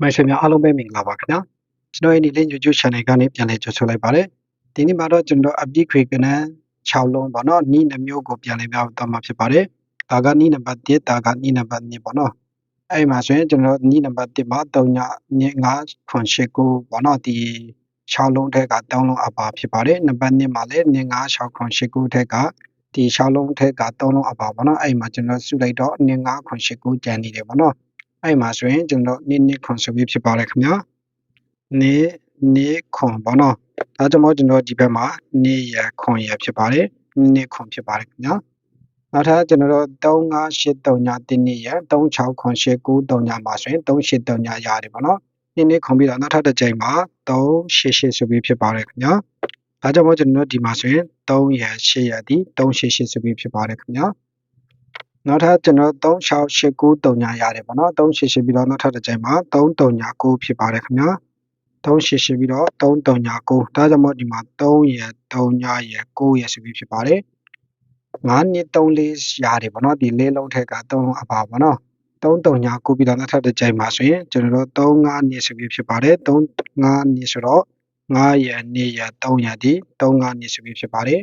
မိတ်ဆွေများအားလုံးပဲမင်္ဂလာပါခင်ဗျာကျွန်တော်ရဲ့ဒီလေး YouTube channel ကနေပြန်လည်ကြိုဆိုလိုက်ပါတယ်ဒီနေ့မှာတော့ကျွန်တော်အပြည့်ခွေကနန်း6လုံးပေါ့နော်နီးနှမျိုးကိုပြန်လည်ပြသွားမှာဖြစ်ပါတယ်ဒါကနီးနံပါတ်1ဒါကနီးနံပါတ်2ပေါ့နော်အဲ့မှာဆိုရင်ကျွန်တော်နီးနံပါတ်1မှာ3ည5ခွန်8ကိုပေါ့နော်ဒီ6လုံးထက်က3လုံးအပါဖြစ်ပါတယ်နံပါတ်2မှာလည်း2 5 6ခွန်8ကိုထက်ကဒီ6လုံးထက်က3လုံးအပါပေါ့နော်အဲ့မှာကျွန်တော်စုလိုက်တော့2 5ခွန်8ကိုကျန်နေတယ်ပေါ့နော် အဲ့မှာဆိုရင်ကျွန်တော်နေ့နေ့ခွန်ဆိုပြီးဖြစ်ပါတယ်ခင်ဗျာနေ့နေ့ခွန်ပေါ့နော်ဒါကြောင့်မို့ကျွန်တော်ဒီဘက်မှာနေ့ရခွန်ရဖြစ်ပါတယ်နေ့ခွန်ဖြစ်ပါတယ်ခင်ဗျာနောက်ထပ်ကျွန်တော်တို့3583ညတင်းနေ့ရ36ခွန်89ညမှာဆိုရင်38ညရတယ်ပေါ့နော်နေ့နေ့ခွန်ပြီးတော့နောက်ထပ်တစ်ကြိမ်မှာ388ဆိုပြီးဖြစ်ပါတယ်ခင်ဗျာဒါကြောင့်မို့ကျွန်တော်တို့ဒီမှာဆိုရင်3ရ8ရသည်388ဆိုပြီးဖြစ်ပါတယ်ခင်ဗျာ နောက်ထပ်ကျွန်တော်3689ညရတယ်ပေါ့နော်388ပြီးတော့နောက်ထပ်တစ်ကြိမ်မှာ339ဖြစ်ပါတယ်ခင်ဗျာ388ပြီးတော့339ဒါကြောင့်မို့ဒီမှာ3ရ3ညရ9ရဆိုပြီးဖြစ်ပါတယ်9နှစ်34ရတယ်ပေါ့နော်ဒီလေးလုံးထက်က3လုံးအပါပေါ့နော်339ပြီးတော့နောက်ထပ်တစ်ကြိမ်မှာဆိုရင်ကျွန်တော်တို့35နှစ်ဆိုပြီးဖြစ်ပါတယ်35နှစ်ဆိုတော့9ရ2ရ3ရဒီ35နှစ်ဆိုပြီးဖြစ်ပါတယ်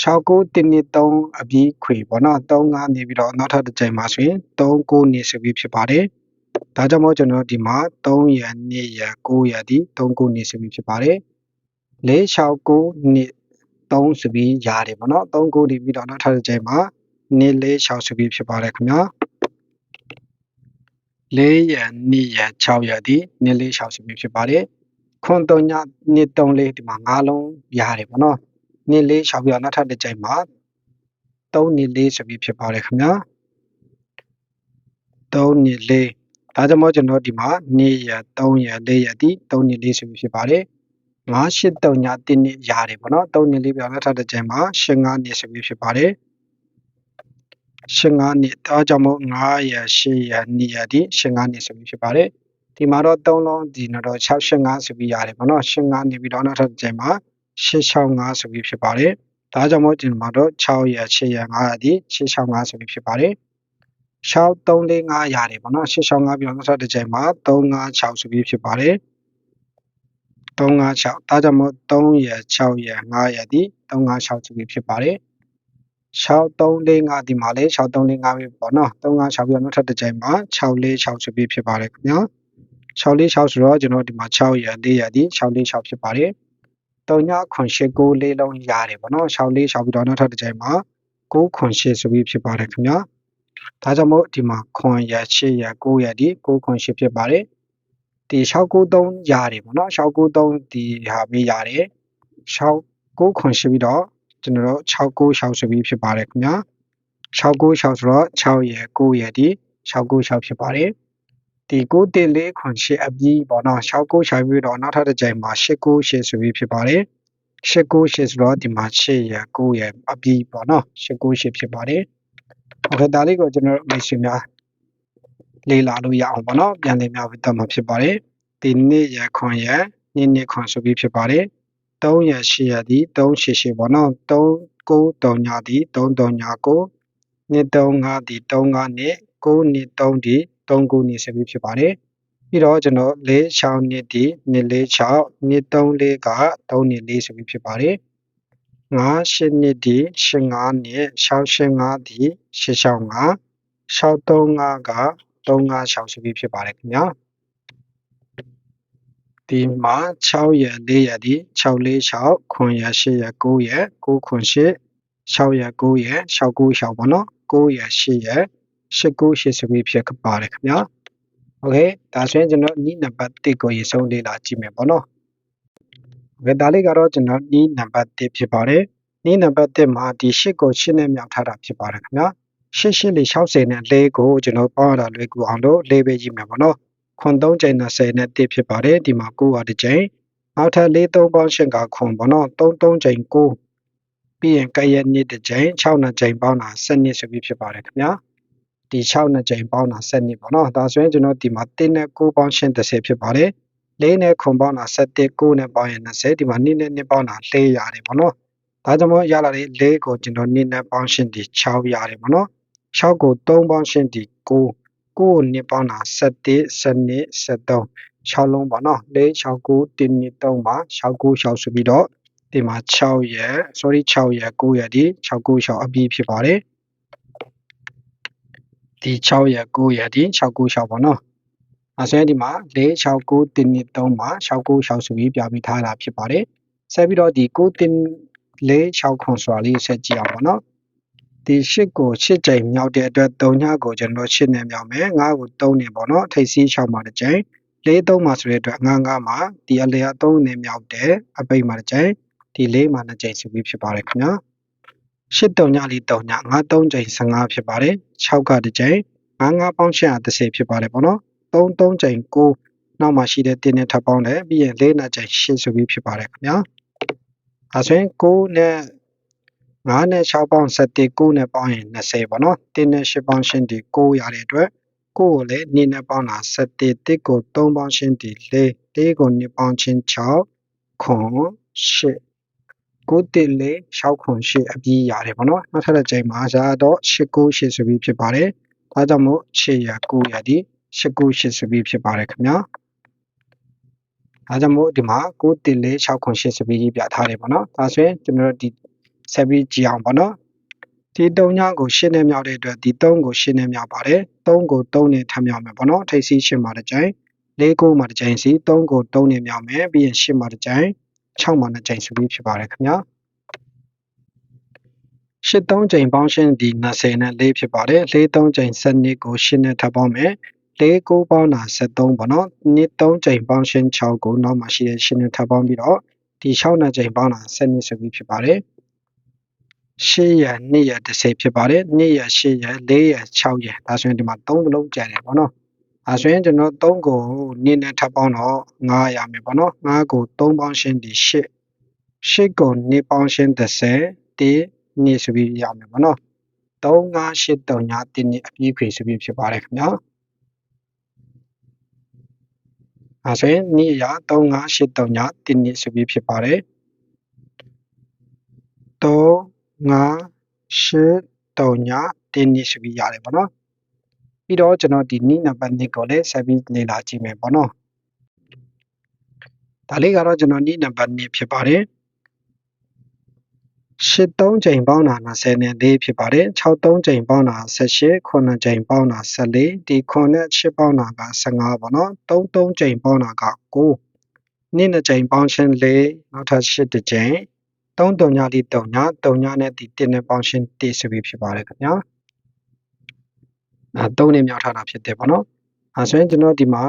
69တင်းနှစ်3အပြီးခွေပေါ့နော်35နေပြီးတော့နောက်ထပ်တစ်ကြိမ်မှာဆိုရင်39နှစ်ဆိုပြီးဖြစ်ပါတယ်ဒါကြောင့်မို့ကျွန်တော်ဒီမှာ3ရ2ရ9ရဒီ39နှစ်ဆိုပြီးဖြစ်ပါတယ်469နှစ်3ဆိုပြီးရတယ်ပေါ့နော်39ဒီပြီးတော့နောက်ထပ်တစ်ကြိမ်မှာနှစ်4 6ဆိုပြီးဖြစ်ပါတယ်ခင်ဗျာ4ရ2ရ6ရဒီနှစ်4 6ဆိုပြီးဖြစ်ပါတယ်ခွန်3ညနှစ်3လေးဒီမှာ5လုံးရတယ်ပေါ့နော် နှစ်လေး6ပြီးတော့နောက်ထပ်တစ်ကြိမ်မှာ3နှစ်လေးဆိုပြီးဖြစ်ပါတယ်ခင်ဗျာ3နှစ်လေးဒါကြောင့်မို့ကျွန်တော်ဒီမှာ2ရ3ရ4ရဒီ3နှစ်လေးဆိုပြီးဖြစ်ပါတယ်9 8 3ညတင်းနှစ်ရတယ်ပေါ့နော်3နှစ်လေးပြောင်းနောက်ထပ်တစ်ကြိမ်မှာ8 5နှစ်ဆိုပြီးဖြစ်ပါတယ်8 5နှစ်ဒါကြောင့်မို့9ရ8ရ2ရဒီ8 5နှစ်ဆိုပြီးဖြစ်ပါတယ်ဒီမှာတော့3လုံးဒီတော့6 8 5ဆိုပြီးရတယ်ပေါ့နော်8 5နေပြီးတော့နောက်ထပ်တစ်ကြိမ်မှာ 665ဆိုပြီးဖြစ်ပါတယ်။ဒါကြောင့်မို့ဒီမှာတော့6ရ8ရ9ရဒီ665ဆိုပြီးဖြစ်ပါတယ်။6 345ရတယ်ပေါ့နော်665ပြီးတော့နောက်ထပ်တစ်ကြိမ်မှာ356ဆိုပြီးဖြစ်ပါတယ်။356ဒါကြောင့်မို့3ရ6ရ9ရဒီ356ဆိုပြီးဖြစ်ပါတယ်။6345ဒီမှာလေ6345ပဲပေါ့နော်356ပြီးတော့နောက်ထပ်တစ်ကြိမ်မှာ646ဆိုပြီးဖြစ်ပါတယ်ခင်ဗျာ646ဆိုတော့ကျွန်တော်ဒီမှာ6ရ4ရဒီ646ဖြစ်ပါတယ် 3ညခွန်8 9လေးလုံးရတယ်ပေါ့နော်6လေး6ပြီးတော့နောက်ထပ်တစ်ကြိမ်မှာ9ခွန်8ဆိုပြီးဖြစ်ပါတယ်ခင်ဗျာဒါကြောင့်မို့ဒီမှာခွန်ရ8ရ9ရဒီ9ခွန်8ဖြစ်ပါတယ်ဒီ693ရတယ်ပေါ့နော်693ဒီဟာပေးရတယ်6 9ခွန်8ပြီးတော့ကျွန်တော်တို့696ဆိုပြီးဖြစ်ပါတယ်ခင်ဗျာ696ဆိုတော့6ရ9ရဒီ696ဖြစ်ပါတယ် ဒီ9148အပြီးပေါ့နော်69ရှာပြီးတော့နောက်ထပ်တစ်ကြိမ်မှာ898ဆိုပြီးဖြစ်ပါတယ်898ဆိုတော့ဒီမှာ6ရ9ရအပြီးပေါ့နော်898ဖြစ်ပါတယ်ဟုတ်ကဲ့ဒါလေးကိုကျွန်တော်မိတ်ဆွေများလေးလာလို့ရအောင်ပေါ့နော်ပြန်လည်များပြီးတော့မှာဖြစ်ပါတယ်ဒီနေ့ရခွန်ရနေ့နေ့ခွန်ဆိုပြီးဖြစ်ပါတယ်3ရ8ရဒီ388ပေါ့နော်3 9 3ညဒီ3 3ည9 2 3 5ဒီ3 5နဲ့9 2 3ဒီ 3ခုနေဆက်ပြီးဖြစ်ပါတယ်ပြီးတော့ကျွန်တော်၄6နှစ်ဒီနှစ်၄6နှစ်3လေးက3နှစ်၄ဆိုပြီးဖြစ်ပါတယ်9 8နှစ်ဒီ85နှစ်685ဒီ665 635က356ဆိုပြီးဖြစ်ပါတယ်ခင်ဗျာဒီမှာ6ရက်4ရက်ဒီ646ခွန်ရက်8ရက်9ရက်9ခွန်8 6ရက်9ရက်696ပေါ့နော်9ရက်8ရက် 8980ဖြစ်ပါတယ်ခင်ဗျာโอเคဒါဆိုရင်ကျွန်တော်နီးနံပါတ်1ကိုရေးဆုံးလေးလာကြည့်မယ်ပေါ့နော်โอเคဒါလေးကတော့ကျွန်တော်နီးနံပါတ်1ဖြစ်ပါတယ်နီးနံပါတ်1မှာဒီ8ကို8နဲ့မြောက်ထားတာဖြစ်ပါတယ်ခင်ဗျာ88လေး60နဲ့၄ကိုကျွန်တော်ပေါင်းရတာလွယ်ကူအောင်လို့၄ပဲကြည့်မယ်ပေါ့နော်ခွန်3ချိန်20နဲ့1ဖြစ်ပါတယ်ဒီမှာ9ဟာတစ်ချိန်နောက်ထပ်4 3ပေါင်းရှင်ကခွန်ပေါ့နော်3 3ချိန်9ပြီးရင်ကရက်နှစ်တစ်ချိန်6နှစ်ချိန်ပေါင်းတာ7နှစ်ဆိုပြီးဖြစ်ပါတယ်ခင်ဗျာ ဒီ6နှစ်ချိန်ပေါင်းတာ7နှစ်ပေါ့နော်ဒါဆိုရင်ကျွန်တော်ဒီမှာ1နဲ့9ပေါင်းရှင်း30ဖြစ်ပါတယ်4နဲ့ခွန်ပေါင်းတာ7 9နဲ့ပေါင်းရင်20ဒီမှာ2နဲ့2ပေါင်းတာ4ရတယ်ပေါ့နော်ဒါကြောင့်မို့ရလာတဲ့4ကိုကျွန်တော်2နဲ့ပေါင်းရှင်းဒီ6ရတယ်ပေါ့နော်6ကို3ပေါင်းရှင်းဒီ9ကိုနှစ်ပေါင်းတာ17 12 13 6လုံးပေါ့နော်4 6 9 1 2 3ပါ6 9 6ဆိုပြီးတော့ဒီမှာ6ရက် sorry 6ရက်9ရက်ဒီ6 9 6အပြီးဖြစ်ပါတယ် ဒီ6ရက်9ရက်ဒီ6 9 6ပေါ့နော်အဲဆိုရင်ဒီမှာ4 6 9 1 2 3ပါ6 9 6ဆိုပြီးပြပြီးထားတာဖြစ်ပါတယ်ဆက်ပြီးတော့ဒီ9 1 4 6ခွန်ဆိုတာလေးဆက်ကြည့်အောင်ပေါ့နော်ဒီ8ကို8ကြိမ်မြောက်တဲ့အတွက်3ညကိုကျွန်တော်8နဲ့မြောက်မယ်9ကို3နဲ့ပေါ့နော်ထိပ်စီး6မှာတစ်ကြိမ်4 3မှာဆိုတဲ့အတွက်9 9မှာဒီအလျာ3နဲ့မြောက်တဲ့အပိတ်မှာတစ်ကြိမ်ဒီ4မှာ2ကြိမ်ဆိုပြီးဖြစ်ပါတယ်ခင်ဗျာ 8 3ညလေး3ည9 3ကြိမ်15ဖြစ်ပါတယ်6ကတစ်ကြိမ်9 9ပေါင်း830ဖြစ်ပါတယ်ပေါ့နော်3 3ကြိမ်9နောက်မှာရှိတဲ့တင်းနဲ့ထပ်ပေါင်းတယ်ပြီးရင်4နဲ့ကြိမ်8ဆိုပြီးဖြစ်ပါတယ်ခင်ဗျာအဲဆိုရင်9နဲ့9နဲ့6ပေါင်း7 9နဲ့ပေါင်းရင်20ပေါ့နော်1နဲ့8ပေါင်းရှင်းဒီ9ရတဲ့အတွက်9ကိုလည်း2နဲ့ပေါင်းတာ7 1ကို3ပေါင်းရှင်းဒီ4 4ကို2ပေါင်းချင်း6ခွန်8 9 1 4 6ခွန်8အပြီးရတယ်ပေါ့နော်နောက်ထပ်တစ်ချိန်မှာဇာတော့8 9 8ဆိုပြီးဖြစ်ပါတယ်ဒါကြောင့်မို့8ရ9ရဒီ8 9 8ဆိုပြီးဖြစ်ပါတယ်ခင်ဗျာဒါကြောင့်မို့ဒီမှာ9 1 4 6ခွန်8ဆိုပြီးပြထားတယ်ပေါ့နော်ဒါဆိုရင်ကျွန်တော်တို့ဒီဆက်ပြီးကြည့်အောင်ပေါ့နော်ဒီ3ညကို8နဲ့မြောက်တဲ့အတွက်ဒီ3ကို8နဲ့မြောက်ပါတယ်3ကို3နဲ့ထပ်မြောက်မယ်ပေါ့နော်ထိပ်စီး8မှာတစ်ကြိမ်4ကိုမှာတစ်ကြိမ်စီ3ကို3နဲ့မြောက်မယ်ပြီးရင်8မှာတစ်ကြိမ် 6မှာတစ်ကြိမ်ဆိုပြီးဖြစ်ပါတယ်ခင်ဗျာ8 3ကြိမ်ပေါင်းရှင်းဒီ20နဲ့4ဖြစ်ပါတယ်4 3ကြိမ်7နှစ်ကို8နဲ့ထပ်ပေါင်းမယ်4 9ပေါင်းတာ73ပေါ့နော်2 3ကြိမ်ပေါင်းရှင်း6ကိုနောက်မှာရှိတဲ့8နဲ့ထပ်ပေါင်းပြီးတော့ဒီ6နဲ့ကြိမ်ပေါင်းတာ7နှစ်ဆိုပြီးဖြစ်ပါတယ်8ရက်2ရက်30ဖြစ်ပါတယ်2ရက်8ရက်4ရက်6ရက်ဒါဆိုရင်ဒီမှာ3လုံးကျန်တယ်ပေါ့နော် အဲဆိုရင်ကျွန်တော်3ကို2နဲ့ထပ်ပေါင်းတော့9ရမယ်ပေါ့နော်9ကို3ပေါင်းရှင်းဒီ8 8ကို2ပေါင်းရှင်း30ဒီ2ဆိုပြီးရမယ်ပေါ့နော်3 5 8 3ညတင်းနှစ်အပြည့်ခွေဆိုပြီးဖြစ်ပါတယ်ခင်ဗျာအဲဆိုရင်2ရ3 5 8 3ညတင်းနှစ်ဆိုပြီးဖြစ်ပါတယ်3 5 8 3ညတင်းနှစ်ဆိုပြီးရတယ်ပေါ့နော် ပြီးတော့ကျွန်တော်ဒီနိနံပါတ်2ကိုလည်းဆက်ပြီးလေ့လာကြည့်မယ်ပေါ့နော်ဒါလေးကတော့ကျွန်တော်နိနံပါတ်2ဖြစ်ပါတယ်83ချိန်ပေါင်းတာ24ဖြစ်ပါတယ်63ချိန်ပေါင်းတာ18 9ချိန်ပေါင်းတာ14ဒီ9နဲ့8ပေါင်းတာက15ပေါ့နော်33ချိန်ပေါင်းတာက9နှစ်နှစ်ချိန်ပေါင်းရှင်း4နောက်ထပ်8တစ်ချိန်3တုံညတိတုံညတုံညနဲ့ဒီ1နဲ့ပေါင်းရှင်း1ဆိုပြီးဖြစ်ပါတယ်ခင်ဗျာ အဲ3နဲ့မြောက်ထားတာဖြစ်တယ်ပေါ့နော်အဲဆိုရင်ကျွန်တော်ဒီမှာ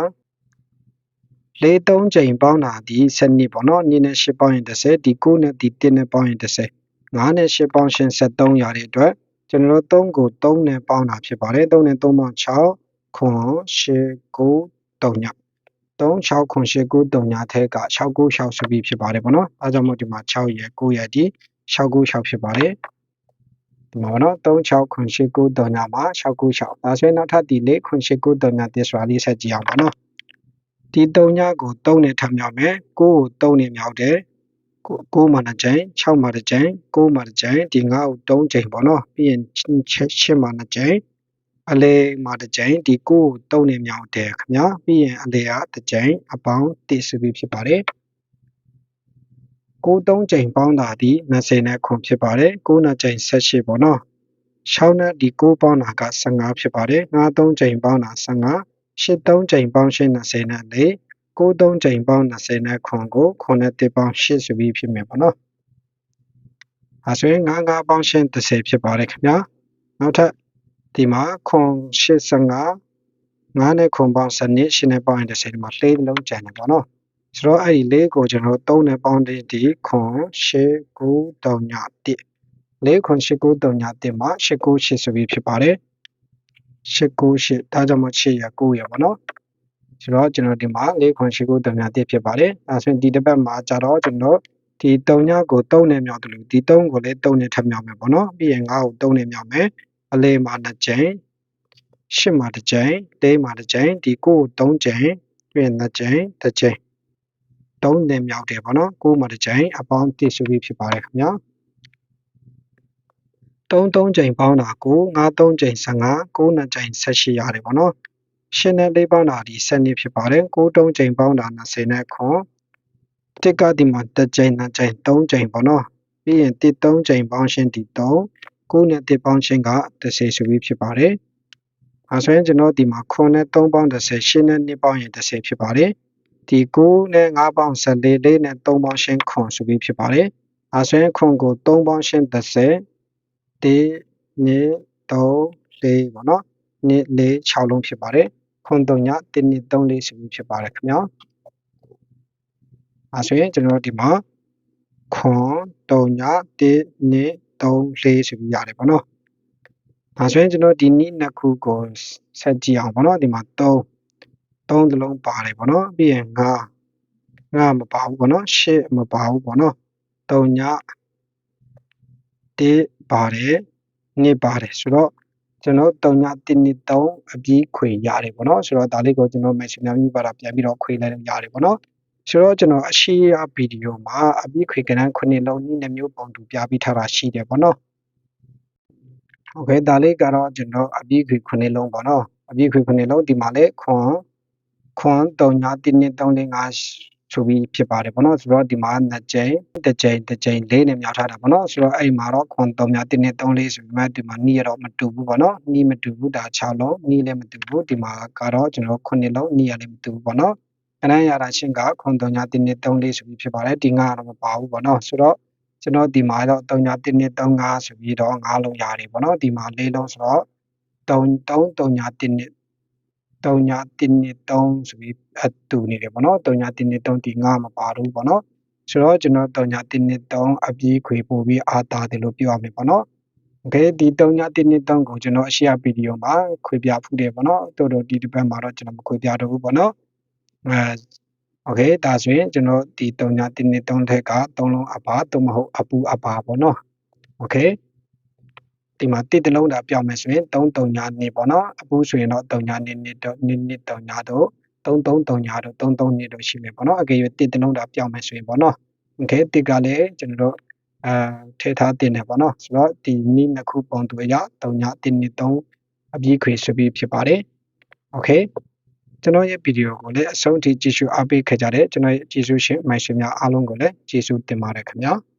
၄၃ချိန်ပေါင်းတာဒီစနစ်ပေါ့နော်2နဲ့8ပေါင်းရင်30ဒီ9နဲ့ဒီ1နဲ့ပေါင်းရင်30 9နဲ့8ပေါင်းရှင်း73ရတဲ့အတွက်ကျွန်တော်တို့3ကို3နဲ့ပေါင်းတာဖြစ်ပါတယ်3နဲ့3ပေါင်း6ခွန်8 9 3ည3 6ခွန်8 9 3ညထဲက6 9 6ဆိုပြီးဖြစ်ပါတယ်ပေါ့နော်အဲကြောင့်မို့ဒီမှာ6ရယ်9ရယ်ဒီ6 9 6ဖြစ်ပါတယ် ဒီမှာပေါ့နော်3 6ခွန်8 9 3ညမှာ6 9 6ဒါဆိုရင်နောက်ထပ်ဒီ4ခွန်8 9 3ညတက်စွာလေးဆက်ကြည့်အောင်ပေါ့နော်ဒီ3ညကို3နဲ့ထပ်မြောက်မယ်9ကို3နဲ့မြောက်တယ်9မှာ2ကြိမ်6မှာ2ကြိမ်9မှာ2ကြိမ်ဒီ9ကို3ကြိမ်ပေါ့နော်ပြီးရင်8မှာ2ကြိမ်အလဲမှာ2ကြိမ်ဒီ9ကို3နဲ့မြောက်တယ်ခင်ဗျာပြီးရင်အလဲက2ကြိမ်အပေါင်း1ဆိုပြီးဖြစ်ပါတယ် 9 3ကြိမ်ပေါင်းတာဒီ20နဲ့ခွန်ဖြစ်ပါတယ်9နဲ့ကြိမ်18ပေါ့နော်6နဲ့ဒီ9ပေါင်းတာက15ဖြစ်ပါတယ်9 3ကြိမ်ပေါင်းတာ15 8 3ကြိမ်ပေါင်းရှင်း20နဲ့4 93ကြိမ်ပေါင်း20နဲ့ခွန်ကိုခွန်နဲ့တစ်ပေါင်း8ဆိုပြီးဖြစ်မယ်ပေါ့နော်။အဲဆိုရင်9 9ပေါင်းရှင်း30ဖြစ်ပါတယ်ခင်ဗျာ။နောက်ထပ်ဒီမှာခွန်85 9နဲ့ခွန်ပေါင်း7ရှင်းနဲ့ပေါင်းရင်30ဒီမှာလေးလုံးကျန်တယ်ပေါ့နော်။ ဆိုတော့အဲ့ဒီလေးကိုကျွန်တော်3နဲ့ပေါင်းတဲ့ဒီခွန်8 9 3ည1လေးခွန်8 9 3ည1မှာ8 9 8ဆိုပြီးဖြစ်ပါတယ်။8 9 8ဒါကြောင့်မို့8ရ9ရပေါ့နော်။ဆိုတော့ကျွန်တော်ဒီမှာ၄ခွန်ရှိကိုတများတစ်ဖြစ်ပါတယ်အဲဆိုရင်ဒီတစ်ပတ်မှာကြတော့ကျွန်တော်ဒီ3ညကို3နဲ့မြောက်တယ်လို့ဒီ3ကိုလည်း3နဲ့ထပ်မြောက်မယ်ပေါ့နော်ပြီးရင်9ကို3နဲ့မြောက်မယ်အလဲမှာ2ကြိမ်8မှာ2ကြိမ်4မှာ2ကြိမ်ဒီ9ကို3ကြိမ်ပြီးရင်2ကြိမ်1ကြိမ် 3နဲ့မြောက်တယ်ပေါ့နော်9မှာ2ကြိမ်အပေါင်း1ဆိုပြီးဖြစ်ပါတယ်ခင်ဗျာ3 3ကြိမ်ပေါင်းတာကို9 3ကြိမ်15 9 2ကြိမ်18ရတယ်ပေါ့နော်ရှင်းနဲ့လေးပေါင်းတာဒီ7နှစ်ဖြစ်ပါတယ်9တုံးချိန်ပေါင်းတာ20နဲ့ခွန်တစ်ကဒီမှာတစ်ချိန်နှစ်ချိန်3ချိန်ပေါ့နော်ပြီးရင်တစ်3ချိန်ပေါင်းရှင်းဒီ3 9နဲ့တစ်ပေါင်းရှင်းက30ဆိုပြီးဖြစ်ပါတယ်အဲဆိုရင်ကျွန်တော်ဒီမှာခွန်နဲ့3ပေါင်း30ရှင်းနဲ့2ပေါင်းရင်30ဖြစ်ပါတယ် ဒီ9နဲ့5ပေါင်း14လေးနဲ့3ပေါင်းရှင်းခွန်ဆိုပြီးဖြစ်ပါတယ်အဲဆိုရင်ခွန်ကို3ပေါင်းရှင်း30ဒီ2 3 4ပေါ့နော်2 4 6လုံးဖြစ်ပါတယ်ခွန်3ည1 2 3 4ဆိုပြီးဖြစ်ပါတယ်ခင်ဗျာအဲဆိုရင်ကျွန်တော်ဒီမှာခွန်3ည1 2 3 4ဆိုပြီးရတယ်ပေါ့နော်ဒါဆိုရင်ကျွန်တော်ဒီနည်းနှစ်ခုကိုဆက်ကြည့်အောင်ပေါ့နော်ဒီမှာ3 3သလုံးပါတယ်ပေါ့နော်ပြီးရင်5 5မပါဘူးပေါ့နော်8မပါဘူးပေါ့နော်3ည1ပါတယ်2ပါတယ်ဆိုတော့ကျွန်တော်3ည1နှစ်3အပြီးခွေရတယ်ပေါ့နော်ဆိုတော့ဒါလေးကိုကျွန်တော် maximum ပြီးပါတာပြန်ပြီးတော့ခွေလိုက်လို့ရတယ်ပေါ့နော်ဆိုတော့ကျွန်တော်အရှိရဗီဒီယိုမှာအပြီးခွေကဏ္ဍ9လုံးနည်းနှမျိုးပုံတူပြပြီးထားတာရှိတယ်ပေါ့နော်โอเคဒါလေးကတော့ကျွန်တော်အပြီးခွေ9လုံးပေါ့နော်အပြီးခွေ9လုံးဒီမှာလေခွန် ခွန်3ည1နှစ်3 4 5ဆိုပြီးဖြစ်ပါတယ်ပေါ့နော်ဆိုတော့ဒီမှာနှစ်ကြိမ်တစ်ကြိမ်တစ်ကြိမ်လေးနဲ့မြောက်ထားတာပေါ့နော်ဆိုတော့အဲ့မှာတော့ခွန်3ည1နှစ်3 4ဆိုပြီးမှဒီမှာနီးရတော့မတူဘူးပေါ့နော်နီးမတူဘူးဒါ6လုံးနီးလည်းမတူဘူးဒီမှာကတော့ကျွန်တော်9လုံးနီးရလည်းမတူဘူးပေါ့နော်အရန်ရတာရှင်းကခွန်3ည1နှစ်3 4ဆိုပြီးဖြစ်ပါတယ်ဒီငါကတော့မပါဘူးပေါ့နော်ဆိုတော့ကျွန်တော်ဒီမှာတော့3ည1နှစ်3 5ဆိုပြီးတော့5လုံးရတယ်ပေါ့နော်ဒီမှာ၄လုံးဆိုတော့3 3 3ည1နှစ်3ည1နှစ် 3ဆိုပြီးအတူနေတယ်ပေါ့နော်3ည1နှစ်3ဒီ5မပါဘူးပေါ့နော်ဆိုတော့ကျွန်တော်3ည1နှစ်3အပြေးခွေပို့ပြီးအာတာတယ်လို့ပြောရမယ်ပေါ့နော်โอเคဒီ3ည1နှစ်3ကိုကျွန်တော်အရှိရဗီဒီယိုမှာခွေပြဖူးတယ်ပေါ့နော်တို့တို့ဒီတစ်ပတ်မှာတော့ကျွန်တော်မခွေပြတော့ဘူးပေါ့နော်အဲโอเคဒါဆိုရင်ကျွန်တော်ဒီ3ည1နှစ်3ထက်က3လုံးအပါသို့မဟုတ်အပူအပါပေါ့နော်โอเค ဒီမှာတစ်တလုံးတာပြောင်းမယ်ဆိုရင်3 3ညာနေပေါ့နော်အပူဆိုရင်တော့3ညာနေနေတော့နေနေ3ညာတော့3 3 3ညာတော့3 3နေတော့ရှိမယ်ပေါ့နော်အကယ်၍တစ်တလုံးတာပြောင်းမယ်ဆိုရင်ပေါ့နော်โอเคတစ်ကလည်းကျွန်တော်တို့အာထည့်ထားတင်တယ်ပေါ့နော်ဆိုတော့ဒီနိနှစ်ခုပုံတူရ3ညာ1နှစ်3အပြည့်ခွေဆိုပြီးဖြစ်ပါတယ်โอเคကျွန်တော်ရဲ့ဗီဒီယိုကိုလည်းအဆုံးထိကြည့်ရှုအားပေးခဲ့ကြတဲ့ကျွန်တော်ရဲ့ကျေးဇူးရှင်မိုင်ရှင်များအားလုံးကိုလည်းကျေးဇူးတင်ပါတယ်ခင်ဗျာ။